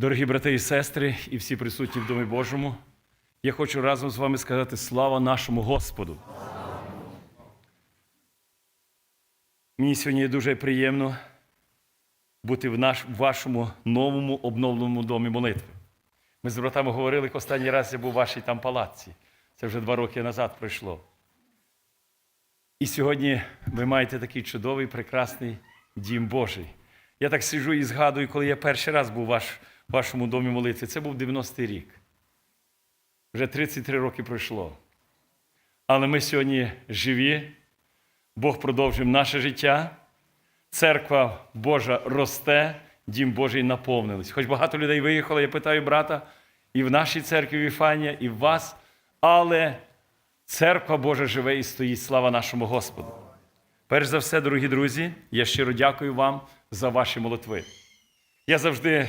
Дорогі брати і сестри, і всі присутні в Домі Божому, я хочу разом з вами сказати слава нашому Господу. Мені сьогодні дуже приємно бути в, наш, вашому новому обновленому домі молитви. Ми з братами говорили, як останній раз я був у вашій там палаці. Це вже два роки назад пройшло. І сьогодні ви маєте такий чудовий, прекрасний дім Божий. Я так сиджу і згадую, коли я перший раз був ваш, в вашому домі молитви. Це був 90-й рік. Вже 33 роки пройшло. Але ми сьогодні живі, Бог продовжив наше життя, церква Божа росте, дім Божий наповнились. Хоч багато людей виїхало, я питаю брата, і в нашій церкві Віфанія, і в вас, але церква Божа живе і стоїть. Слава нашому Господу. Перш за все, дорогі друзі, я щиро дякую вам за ваші молитви. Я завжди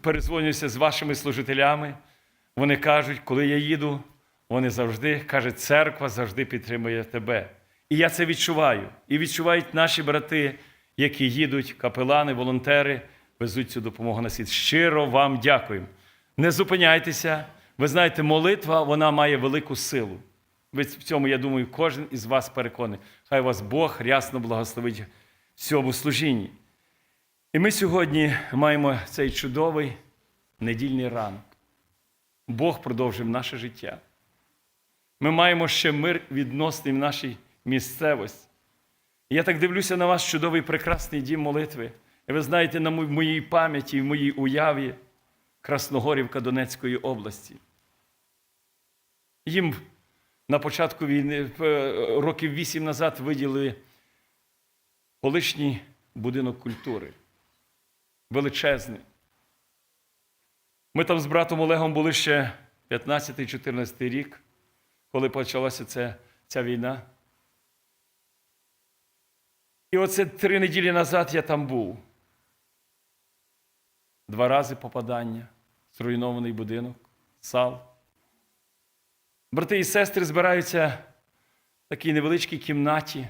перезвонююся з вашими служителями. Вони кажуть, коли я їду, вони завжди кажуть, церква завжди підтримує тебе. І я це відчуваю. І відчувають наші брати, які їдуть, капелани, волонтери, везуть цю допомогу на світ. Щиро вам дякую. Не зупиняйтеся. Ви знаєте, молитва вона має велику силу. Ви в цьому, я думаю, кожен із вас переконаний. Хай вас Бог рясно благословить в цьому служінні. І ми сьогодні маємо цей чудовий недільний ранок. Бог продовжив наше життя. Ми маємо ще мир відносний в нашій місцевості. Я так дивлюся на ваш чудовий прекрасний дім молитви. І ви знаєте, на моїй пам'яті, в моїй уяві Красногорівка Донецької області. Їм на початку війни, е, років вісім назад, виділили колишній будинок культури. Величезний. Ми там з братом Олегом були ще 15-14 рік, коли почалася ця, ця війна. І оце три неділі назад я там був. Два рази попадання, зруйнований будинок, сал. Брати і сестри збираються в такій невеличкій кімнаті.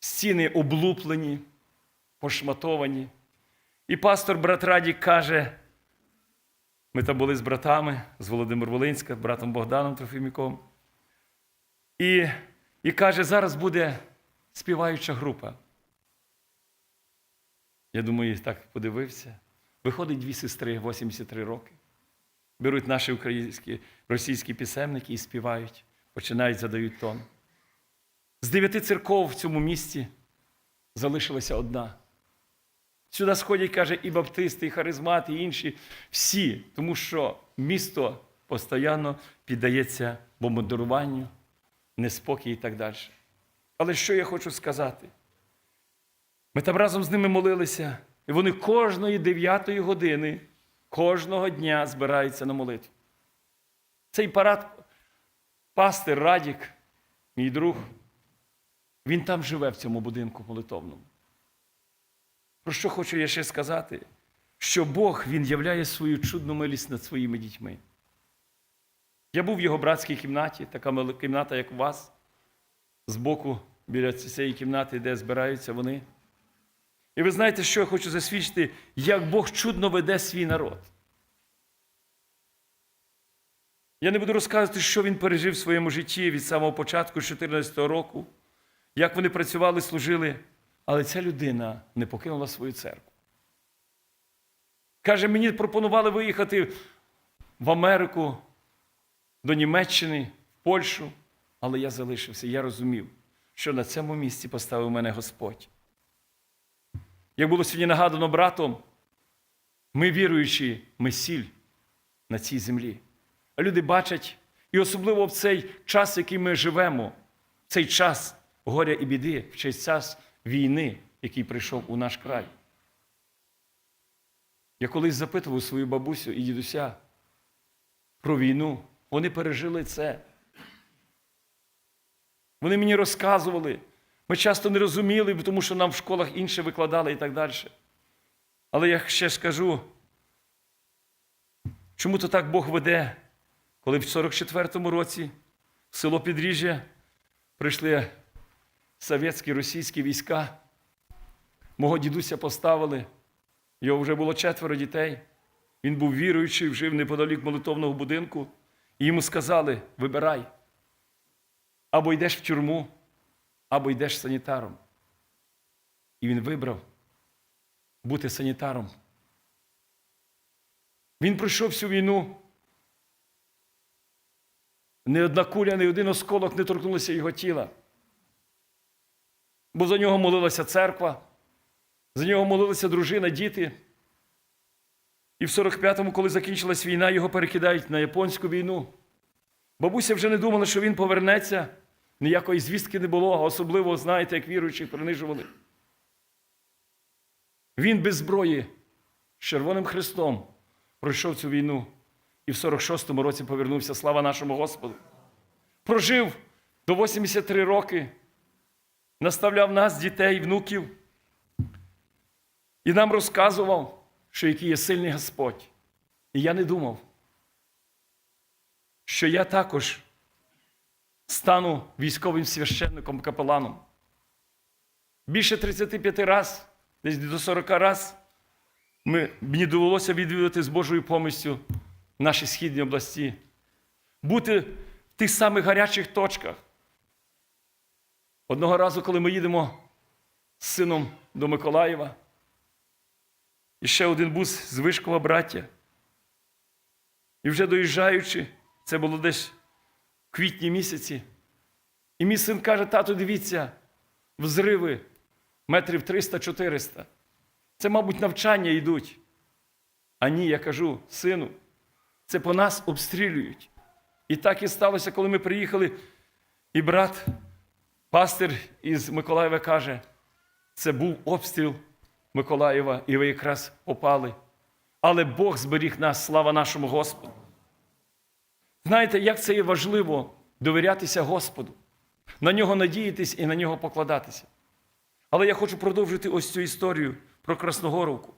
Стіни облуплені, пошматовані. І пастор брат Радік каже: ми там були з братами, з Володимир Волинська, братом Богданом Трофіміком. І, і каже, зараз буде співаюча група. Я думаю, так подивився. Виходить дві сестри 83 роки. Беруть наші українські, російські пісенники і співають, починають задають тон. З дев'яти церков в цьому місті залишилася одна. Сюди сходять, каже, і баптисти, і харизмати, і інші. Всі, тому що місто постійно піддається бомбардуванню, неспокій і так далі. Але що я хочу сказати? Ми там разом з ними молилися, і вони кожної дев'ятої години, кожного дня збираються на молитву. Цей парад, пастир Радік, мій друг, він там живе в цьому будинку молитовному. Про що хочу я ще сказати? Що Бог Він являє свою чудну милість над своїми дітьми. Я був в його братській кімнаті, така кімната, як у вас, збоку біля цієї кімнати, де збираються вони. І ви знаєте, що я хочу засвідчити, як Бог чудно веде свій народ. Я не буду розказувати, що він пережив в своєму житті від самого початку 2014 року, як вони працювали, служили, але ця людина не покинула свою церкву. Каже, мені пропонували виїхати в Америку, до Німеччини, в Польщу, але я залишився. Я розумів, що на цьому місці поставив мене Господь. Як було сьогодні нагадано братом, ми віруючі, ми сіль на цій землі. А люди бачать, і особливо в цей час, в який ми живемо, цей час горя і біди, в цей час війни, який прийшов у наш край. Я колись запитував свою бабусю і дідуся про війну. Вони пережили це. Вони мені розказували. Ми часто не розуміли, тому що нам в школах інше викладали і так далі. Але я ще скажу, чому то так Бог веде, коли в 44-му році село Підріжжя прийшли совєтські російські війська, мого дідуся поставили Його вже було четверо дітей. Він був віруючий, жив неподалік молитовного будинку. І йому сказали: вибирай, або йдеш в тюрму, або йдеш санітаром. І він вибрав бути санітаром. Він пройшов всю війну. Ні одна куля, ні один осколок не торкнулися його тіла. Бо за нього молилася церква, за нього молилася дружина, діти. І в 45-му, коли закінчилась війна, його перекидають на японську війну. Бабуся вже не думала, що він повернеться. Ніякої звістки не було, а особливо, знаєте, як віруючих принижували. Він без зброї з Червоним Христом пройшов цю війну і в 46-му році повернувся. Слава нашому Господу. Прожив до 83 роки, наставляв нас, дітей, внуків, і нам розказував, що який є сильний Господь. І я не думав, що я також стану військовим священником капеланом. Більше 35 разів, десь до 40 разів, ми, мені довелося відвідати з Божою помістю наші східні області, бути в тих самих гарячих точках. Одного разу, коли ми їдемо з сином до Миколаєва, і ще один бус з Вишкова браття. І вже доїжджаючи, це було десь в квітні місяці. І мій син каже: тату, дивіться, взриви метрів 300-400. Це, мабуть, навчання йдуть. А ні, я кажу, сину, це по нас обстрілюють. І так і сталося, коли ми приїхали, і брат, пастир із Миколаєва каже, це був обстріл Миколаєва, і ви якраз попали. Але Бог зберіг нас, слава нашому Господу. Знаєте, як це є важливо довірятися Господу, на нього надіятись і на нього покладатися. Але я хочу продовжити ось цю історію про Красногоровку.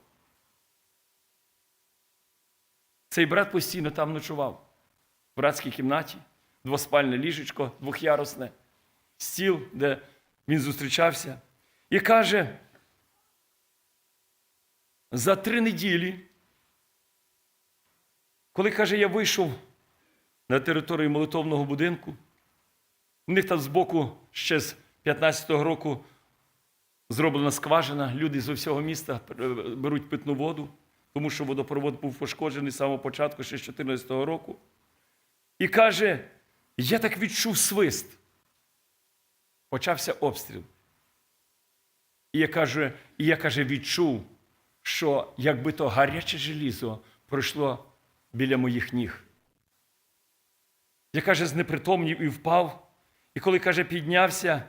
Цей брат постійно там ночував, в братській кімнаті, двоспальне ліжечко, двохярусне, стіл, де він зустрічався, і каже, за три неділі, коли каже, я вийшов на територію молитовного будинку, у них там збоку ще з 15-го року зроблена скважина, люди з усього міста беруть питну воду, тому що водопровод був пошкоджений з самого початку, ще з 14-го року. І каже, я так відчув свист. Почався обстріл. І я каже, і я каже, відчув, що якби то гаряче желізо пройшло біля моїх ніг. Я каже, знепритомнів і впав. І коли каже, піднявся,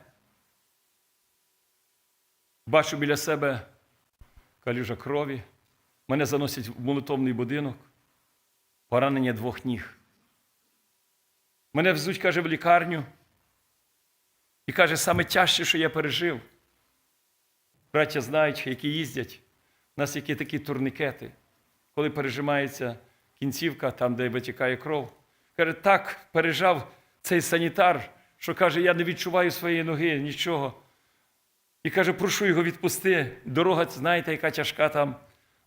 бачу біля себе калюжа крові, мене заносять в молитовний будинок, поранення двох ніг. Мене везуть, каже, в лікарню. І каже, саме тяжче, що я пережив. Браття знають, які їздять. У нас які такі турникети, коли пережимається кінцівка, там, де витікає кров. Каже, так пережав цей санітар, що каже, я не відчуваю своєї ноги, нічого. І каже, прошу його відпусти. Дорога, знаєте, яка тяжка там.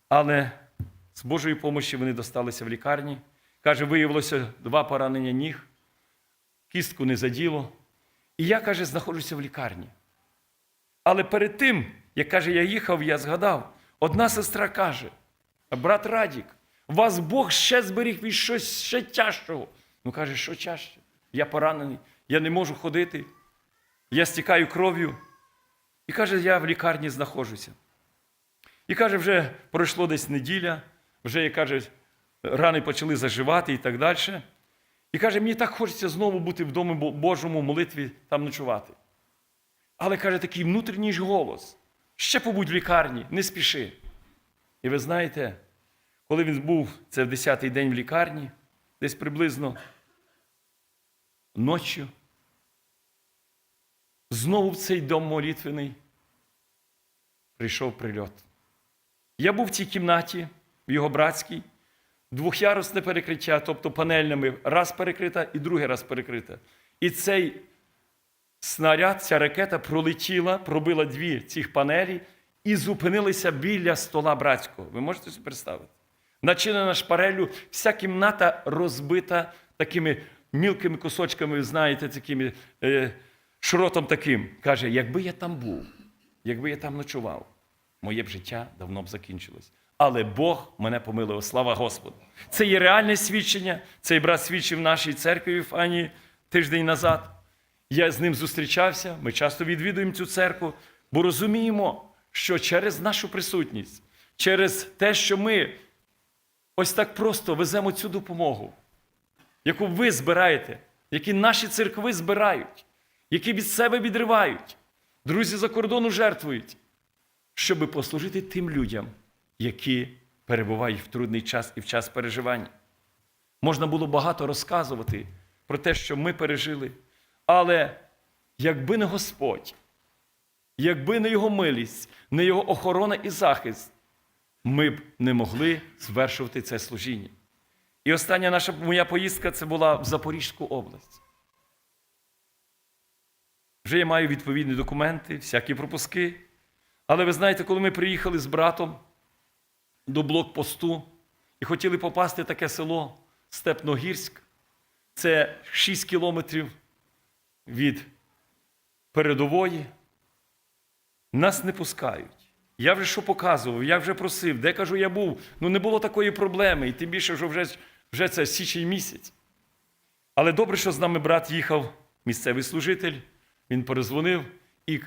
Але з Божої помощі вони досталися в лікарні. Каже, виявилося два поранення ніг, кістку не заділо. І я, каже, знаходжуся в лікарні. Але перед тим, як каже, я їхав, я згадав, одна сестра каже: брат Радік, вас Бог ще зберіг від щось ще тяжчого. Ну каже, що тяжче? Я поранений, я не можу ходити, я стікаю кров'ю. І каже, я в лікарні знаходжуся. І каже, вже пройшло десь неділя, вже каже, рани почали заживати і так далі. І каже, мені так хочеться знову бути в домі Божому молитві там ночувати. Але каже, такий внутрішній голос. Ще побудь в лікарні, не спіши. І ви знаєте, коли він був це в 10-й день в лікарні, десь приблизно ночі, знову в цей дом молитвений прийшов прильот. Я був в цій кімнаті, в його братській, двохярусне перекриття, тобто панельними, раз перекрита і другий раз перекрита. І цей снаряд, ця ракета пролетіла, пробила дві цих панелі і зупинилися біля стола братського. Ви можете собі представити? Начинена шпарелю, вся кімната розбита такими мілкими кусочками, знаєте, такими е, шротом таким. Каже, якби я там був, якби я там ночував, моє б життя давно б закінчилось. Але Бог мене помилував, слава Господу. Це є реальне свідчення. Цей брат свідчив нашій церкві в Фані тиждень назад. Я з ним зустрічався, ми часто відвідуємо цю церкву, бо розуміємо, що через нашу присутність, через те, що ми ось так просто веземо цю допомогу, яку ви збираєте, які наші церкви збирають, які від себе відривають, друзі за кордону жертвують, щоб послужити тим людям, які перебувають в трудний час і в час переживання. Можна було багато розказувати про те, що ми пережили, але якби не Господь, якби не Його милість, не Його охорона і захист, ми б не могли звершувати це служіння. І остання наша моя поїздка це була в Запорізьку область. Вже я маю відповідні документи, всякі пропуски. Але ви знаєте, коли ми приїхали з братом до блокпосту і хотіли попасти в таке село Степногірськ, це 6 кілометрів від передової, нас не пускають. Я вже що показував, я вже просив, де кажу, я був. Ну не було такої проблеми, і тим більше, що вже, вже це січень місяць. Але добре, що з нами брат їхав, місцевий служитель, він перезвонив, і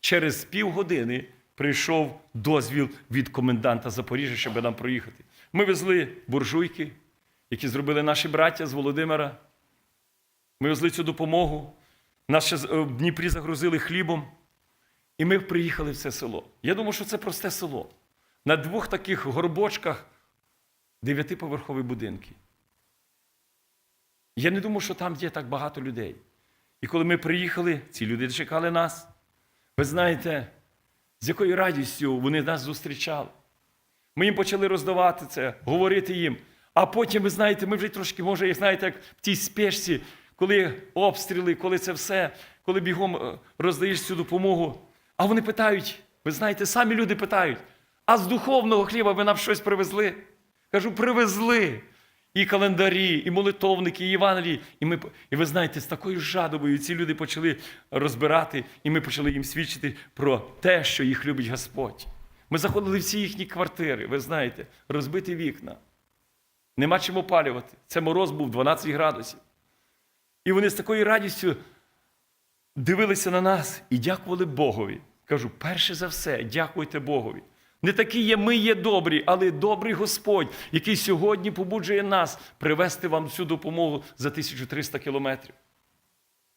через півгодини прийшов дозвіл від коменданта Запоріжжя, щоб нам проїхати. Ми везли буржуйки, які зробили наші браття з Володимира. Ми везли цю допомогу. Нас ще е, в Дніпрі загрузили хлібом. І ми приїхали в це село. Я думаю, що це просте село. На двох таких горбочках дев'ятиповерхові будинки. Я не думаю, що там є так багато людей. І коли ми приїхали, ці люди чекали нас. Ви знаєте, з якою радістю вони нас зустрічали. Ми їм почали роздавати це, говорити їм. А потім, ви знаєте, ми вже трошки, може, як знаєте, як в тій спешці, коли обстріли, коли це все, коли бігом е, роздаєш цю допомогу. А вони питають, ви знаєте, самі люди питають, а з духовного хліба ви нам щось привезли? Кажу, привезли. І календарі, і молитовники, і Євангелії. І, ми, і ви знаєте, з такою жадобою ці люди почали розбирати, і ми почали їм свідчити про те, що їх любить Господь. Ми заходили в всі їхні квартири, ви знаєте, розбиті вікна. Нема чим опалювати. Це мороз був 12 градусів. І вони з такою радістю дивилися на нас і дякували Богові. Кажу, перше за все, дякуйте Богові. Не такі є, ми є добрі, але добрий Господь, який сьогодні побуджує нас привести вам цю допомогу за 1300 кілометрів.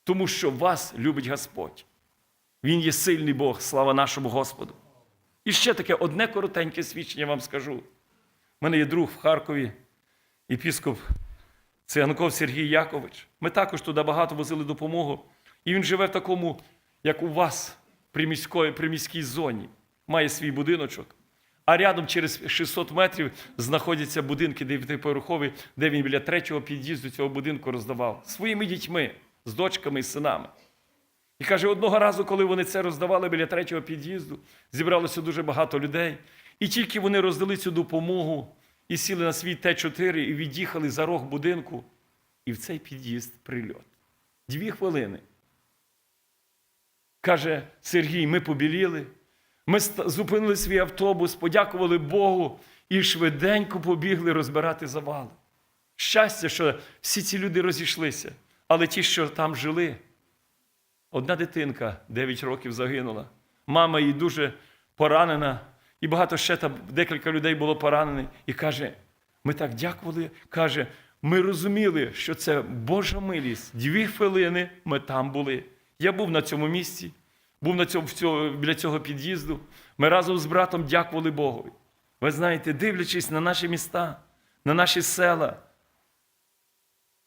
Тому що вас любить Господь. Він є сильний Бог, слава нашому Господу. І ще таке одне коротеньке свідчення вам скажу. У мене є друг в Харкові, епіскоп Циганков Сергій Якович. Ми також туди багато возили допомогу. І він живе в такому, як у вас, приміської, приміській зоні. Має свій будиночок. А рядом через 600 метрів знаходяться будинки дев'ятиповерхові, де він біля третього під'їзду цього будинку роздавав своїми дітьми, з дочками і синами. І каже, одного разу, коли вони це роздавали біля третього під'їзду, зібралося дуже багато людей. І тільки вони роздали цю допомогу і сіли на свій Т4 і від'їхали за рог будинку, і в цей під'їзд прильот. Дві хвилини. Каже Сергій, ми побіліли. Ми зупинили свій автобус, подякували Богу і швиденько побігли розбирати завали. Щастя, що всі ці люди розійшлися, але ті, що там жили, одна дитинка 9 років загинула. Мама її дуже поранена, і багато ще там декілька людей було поранених. І каже: ми так дякували. Каже, ми розуміли, що це Божа милість. Дві хвилини ми там були. Я був на цьому місці, був на цьому, біля цього під'їзду. Ми разом з братом дякували Богові. Ви знаєте, дивлячись на наші міста, на наші села.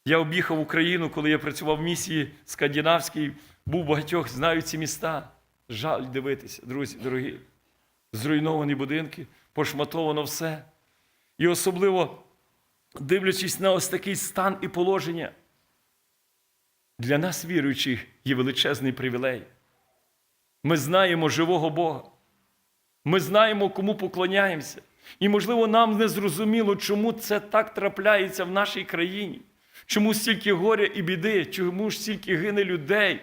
Я об'їхав Україну, коли я працював в місії скандинавській, був багатьох, знаю ці міста. Жаль дивитися, друзі, дорогі. Зруйновані будинки, пошматовано все. І особливо дивлячись на ось такий стан і положення, для нас, віруючих, є величезний привілей. Ми знаємо живого Бога. Ми знаємо, кому поклоняємося. І, можливо, нам не зрозуміло, чому це так трапляється в нашій країні, чому стільки горя і біди, чому ж стільки гине людей.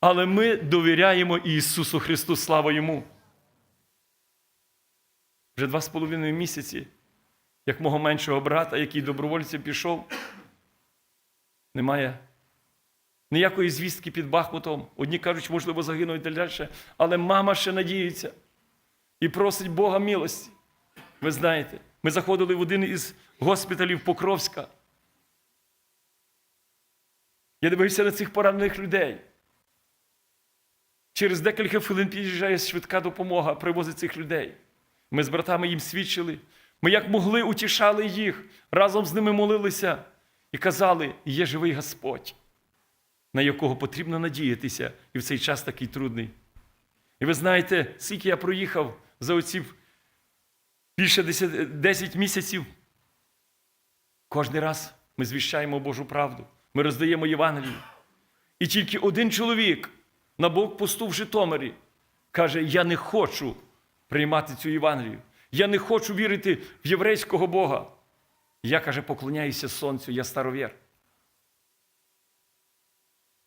Але ми довіряємо Ісусу Христу, слава Йому. Вже два з половиною місяці, як мого меншого брата, який добровольцем пішов, немає ніякої звістки під Бахмутом. Одні кажуть, можливо, загинуть далі, але мама ще надіється і просить Бога милості. Ви знаєте, ми заходили в один із госпіталів Покровська. Я дивився на цих поранених людей. Через декілька хвилин під'їжджає швидка допомога, привозить цих людей. Ми з братами їм свідчили. Ми як могли утішали їх, разом з ними молилися і казали, є живий Господь, на якого потрібно надіятися і в цей час такий трудний. І ви знаєте, скільки я проїхав за оці більше 10, 10 місяців. Кожний раз ми звіщаємо Божу правду, ми роздаємо Євангелію. І тільки один чоловік на блокпосту в Житомирі каже: Я не хочу приймати цю Євангелію. Я не хочу вірити в єврейського Бога. Я, каже, поклоняюся сонцю, я старовір.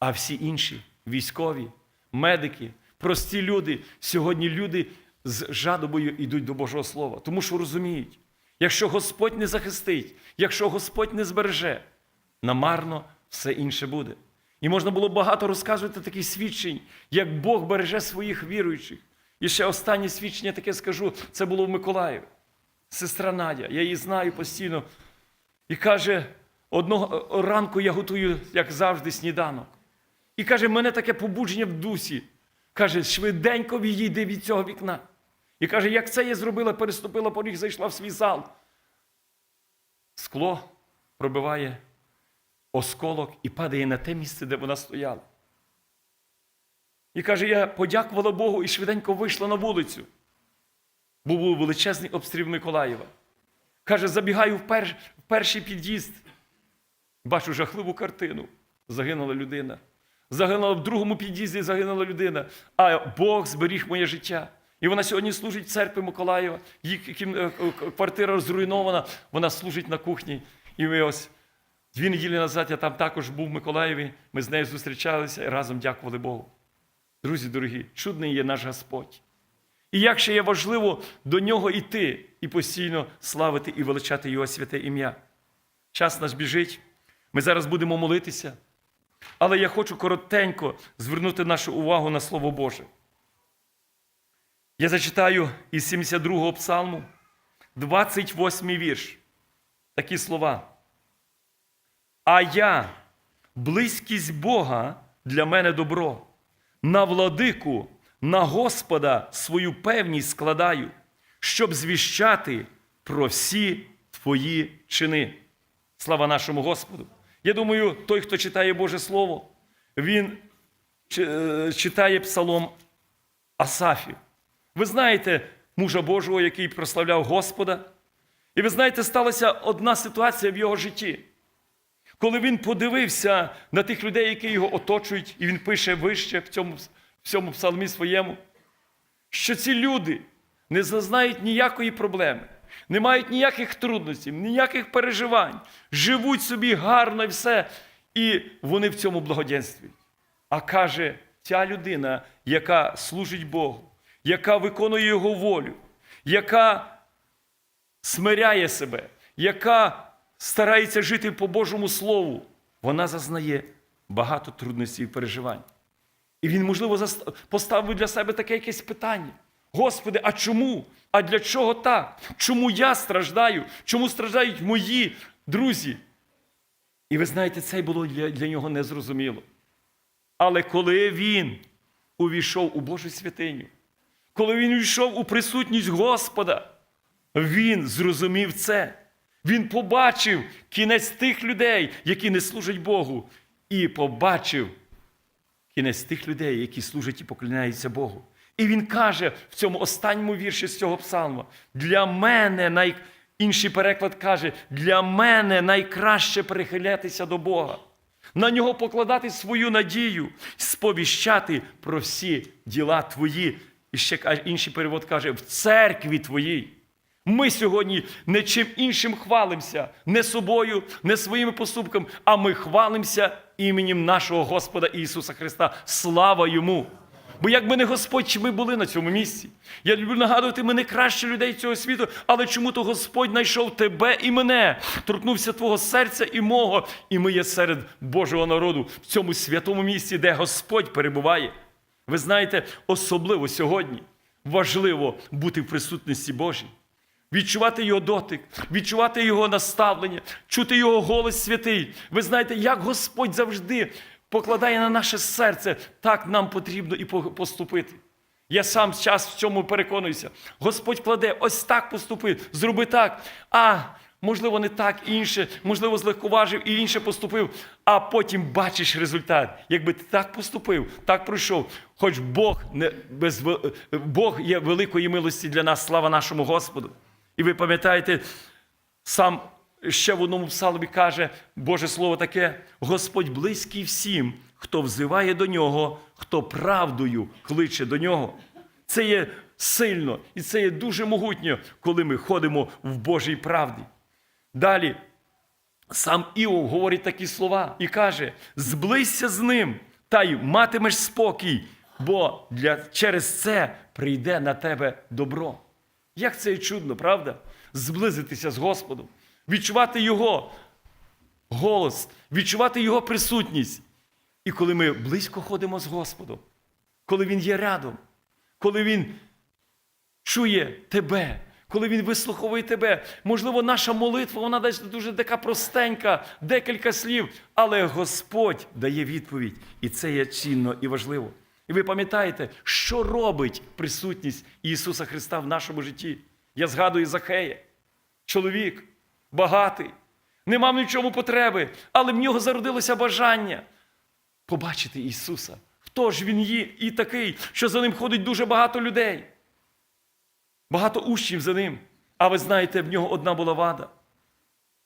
А всі інші військові, медики, прості люди, сьогодні люди з жадобою йдуть до Божого Слова, тому що розуміють, якщо Господь не захистить, якщо Господь не збереже, намарно все інше буде. І можна було багато розказувати таких свідчень, як Бог береже своїх віруючих. І ще останнє свідчення таке скажу: це було в Миколаєві. Сестра Надя, я її знаю постійно. І каже: одного ранку я готую, як завжди, сніданок. І каже, мене таке побудження в дусі. Каже, швиденько відійди від цього вікна. І каже, як це я зробила, переступила поріг, зайшла в свій зал. Скло пробиває осколок і падає на те місце, де вона стояла. І каже, я подякувала Богу і швиденько вийшла на вулицю. Бо був величезний обстріл Миколаєва. Каже, забігаю в, пер... в перший під'їзд. Бачу жахливу картину. Загинула людина. Загинула в другому під'їзді, загинула людина. А Бог зберіг моє життя. І вона сьогодні служить в церкві Миколаєва. Її е, квартира зруйнована, вона служить на кухні. І ми ось дві неділі назад я там також був в Миколаєві. Ми з нею зустрічалися і разом дякували Богу. Друзі дорогі, чудний є наш Господь. І як ще є важливо до нього йти і постійно славити і величати Його святе ім'я. Час наш біжить. Ми зараз будемо молитися. Але я хочу коротенько звернути нашу увагу на Слово Боже. Я зачитаю із 72-го псалму, 28-й вірш. Такі слова. А я, близькість Бога для мене добро. На владику, на Господа свою певність складаю, щоб звіщати про всі твої чини. Слава нашому Господу! Я думаю, той, хто читає Боже Слово, він е, читає псалом Асафів. Ви знаєте мужа Божого, який прославляв Господа. І ви знаєте, сталася одна ситуація в його житті. Коли він подивився на тих людей, які його оточують, і він пише вище в цьому, в цьому псалмі своєму, що ці люди не зазнають ніякої проблеми, не мають ніяких трудностей, ніяких переживань, живуть собі гарно і все, і вони в цьому благоденствують. А каже, ця людина, яка служить Богу, яка виконує Його волю, яка смиряє себе, яка старається жити по Божому Слову, вона зазнає багато трудностей і переживань. І він, можливо, поставив для себе таке якесь питання. Господи, а чому? А для чого так? Чому я страждаю? Чому страждають мої друзі? І ви знаєте, це було для, для нього незрозуміло. Але коли він увійшов у Божу святиню, коли він увійшов у присутність Господа, він зрозумів це. Він побачив кінець тих людей, які не служать Богу, і побачив кінець тих людей, які служать і поклоняються Богу. І він каже в цьому останньому вірші з цього псалма: для мене най... інший переклад каже, для мене найкраще прихилятися до Бога, на нього покладати свою надію, сповіщати про всі діла твої І ще інший перевод каже, в церкві твоїй. Ми сьогодні не чим іншим хвалимося, не собою, не своїми поступками, а ми хвалимося іменем нашого Господа Ісуса Христа. Слава Йому! Бо якби не Господь, чи ми були на цьому місці? Я люблю нагадувати, ми не кращі людей цього світу, але чому то Господь знайшов тебе і мене, торкнувся твого серця і мого, і ми є серед Божого народу в цьому святому місці, де Господь перебуває. Ви знаєте, особливо сьогодні важливо бути в присутності Божій. Відчувати його дотик, відчувати його наставлення, чути його голос святий. Ви знаєте, як Господь завжди покладає на наше серце, так нам потрібно і поступити. Я сам час в цьому переконуюся. Господь кладе, ось так поступи, зроби так. А можливо, не так інше, можливо, злегковажив і інше поступив, а потім бачиш результат. Якби ти так поступив, так пройшов. Хоч Бог не без Бог є великої милості для нас, слава нашому Господу. І ви пам'ятаєте, сам ще в одному псалмі каже Боже Слово таке: Господь близький всім, хто взиває до нього, хто правдою кличе до нього. Це є сильно і це є дуже могутньо, коли ми ходимо в Божій правді. Далі сам Іов говорить такі слова і каже: зблизься з ним, та й матимеш спокій, бо для, через це прийде на тебе добро. Як це є чудно, правда? Зблизитися з Господом, відчувати Його голос, відчувати Його присутність. І коли ми близько ходимо з Господом, коли Він є рядом, коли Він чує тебе, коли Він вислуховує тебе. Можливо, наша молитва, вона десь дуже така простенька, декілька слів, але Господь дає відповідь. І це є цінно і важливо. І ви пам'ятаєте, що робить присутність Ісуса Христа в нашому житті? Я згадую Захея, чоловік, багатий, не мав ні в чому потреби, але в нього зародилося бажання побачити Ісуса. Хто ж Він є і такий, що за ним ходить дуже багато людей? Багато учнів за ним. А ви знаєте, в нього одна була вада.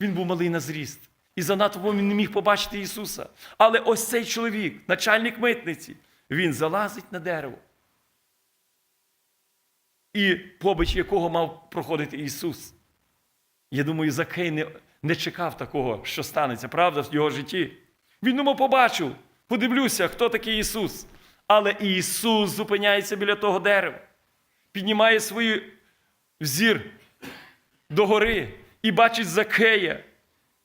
Він був малий на зріст. І занадто він не міг побачити Ісуса. Але ось цей чоловік, начальник митниці, він залазить на дерево. І побач якого мав проходити Ісус. Я думаю, Закей не, не чекав такого, що станеться, правда, в його житті. Він думав, побачив, подивлюся, хто такий Ісус. Але Ісус зупиняється біля того дерева, піднімає свій взір догори і бачить Закея.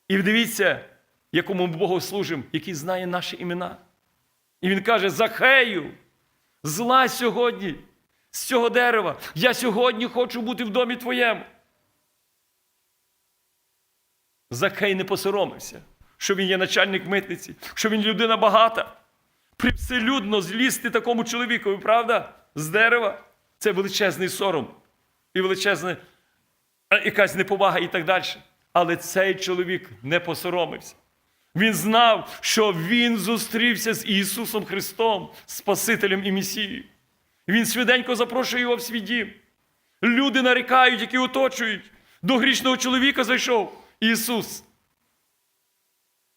І дивіться, якому Богу служимо, який знає наші імена. І він каже: Захею, зла сьогодні з цього дерева. Я сьогодні хочу бути в домі твоєму. Закей не посоромився, що він є начальник митниці, що він людина багата. Привселюдно злізти такому чоловікові, правда? З дерева. Це величезний сором і величезна е, якась неповага і так далі. Але цей чоловік не посоромився. Він знав, що він зустрівся з Ісусом Христом, Спасителем і Месією. Він свіденько запрошує його в свій дім. Люди нарікають, які оточують. До грішного чоловіка зайшов Ісус.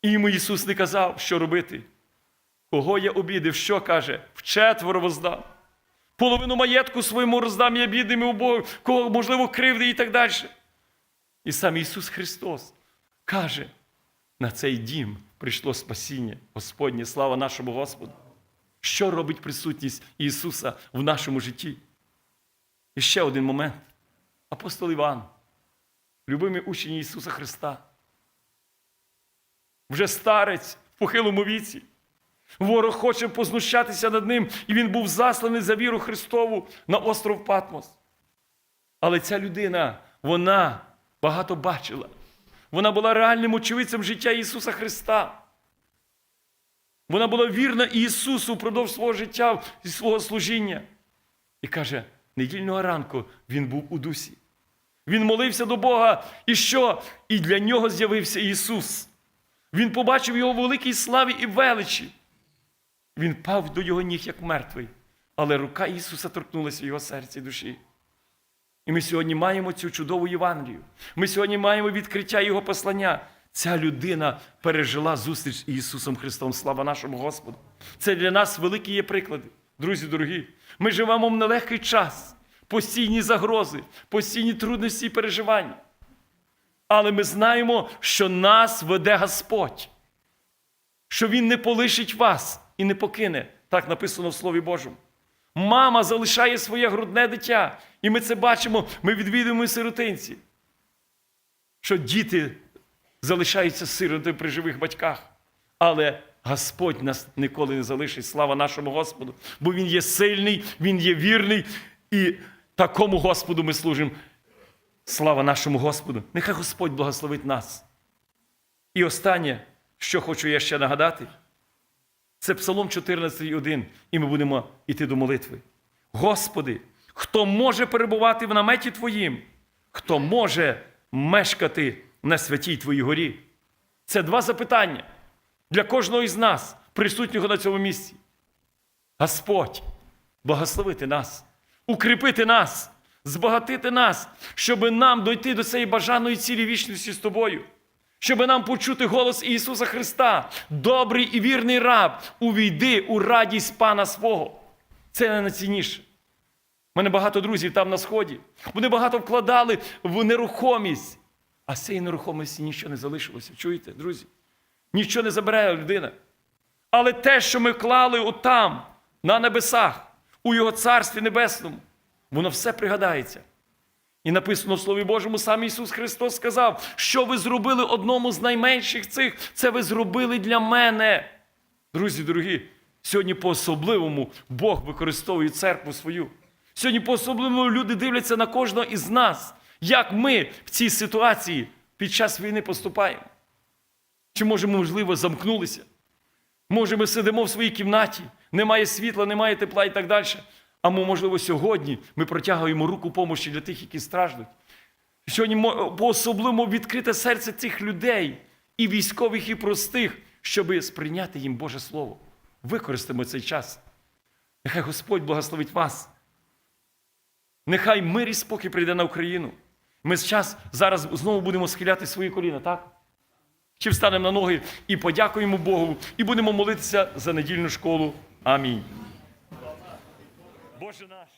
І йому Ісус не казав, що робити. Кого я обідив, що каже? Вчетверо воздам. Половину маєтку своєму роздам я бідним і убогим, кого, можливо, кривди і так далі. І сам Ісус Христос каже, на цей дім прийшло спасіння, Господнє, слава нашому Господу. Що робить присутність Ісуса в нашому житті? І ще один момент. Апостол Іван, любимий учень Ісуса Христа. Вже старець в похилому віці. Ворог хоче познущатися над ним, і він був засланий за віру Христову на остров Патмос. Але ця людина, вона багато бачила. Вона була реальним очевидцем життя Ісуса Христа. Вона була вірна Ісусу впродовж свого життя і свого служіння. І каже, недільного ранку він був у дусі. Він молився до Бога, і що? І для нього з'явився Ісус. Він побачив його великій славі і величі. Він пав до його ніг, як мертвий, але рука Ісуса торкнулася його серці і душі. І ми сьогодні маємо цю чудову Євангелію. Ми сьогодні маємо відкриття Його послання. Ця людина пережила зустріч з Ісусом Христом. Слава нашому Господу. Це для нас великі є приклади. Друзі дорогі, ми живемо в нелегкий час, постійні загрози, постійні трудності і переживання. Але ми знаємо, що нас веде Господь, що Він не полишить вас і не покине. Так написано в Слові Божому. Мама залишає своє грудне дитя. І ми це бачимо, ми відвідуємо сиротинці, що діти залишаються сироти при живих батьках. Але Господь нас ніколи не залишить. Слава нашому Господу. Бо Він є сильний, Він є вірний. І такому Господу ми служимо. Слава нашому Господу. Нехай Господь благословить нас. І останнє, що хочу я ще нагадати, це Псалом 14,1, і ми будемо йти до молитви. Господи, хто може перебувати в наметі Твоїм, хто може мешкати на святій Твоїй горі? Це два запитання для кожного із нас, присутнього на цьому місці. Господь, благословити нас, укріпити нас, збагатити нас, щоб нам дойти до цієї бажаної цілі вічності з тобою, щоб нам почути голос Ісуса Христа, добрий і вірний раб, увійди у радість Пана свого. Це не найцінніше. У мене багато друзів там на сході. Вони багато вкладали в нерухомість. А з цієї нерухомості нічого не залишилося. Чуєте, друзі? Нічого не забирає людина. Але те, що ми клали отам, на небесах, у Його Царстві Небесному, воно все пригадається. І написано в Слові Божому, сам Ісус Христос сказав, що ви зробили одному з найменших цих, це ви зробили для мене. Друзі дорогі, сьогодні по-особливому Бог використовує церкву свою. Сьогодні по-особливому люди дивляться на кожного із нас, як ми в цій ситуації під час війни поступаємо. Чи може, можливо, замкнулися? Може, ми сидимо в своїй кімнаті, немає світла, немає тепла і так далі. А ми, можливо, сьогодні ми протягуємо руку помощі для тих, які страждуть. Сьогодні по-особливому відкрите серце цих людей, і військових, і простих, щоб сприйняти їм Боже Слово. Використаємо цей час. Нехай Господь благословить вас. Нехай мир і спокій прийде на Україну. Ми час зараз знову будемо схиляти свої коліна, так? Чи встанемо на ноги і подякуємо Богу, і будемо молитися за недільну школу. Амінь. Боже наш.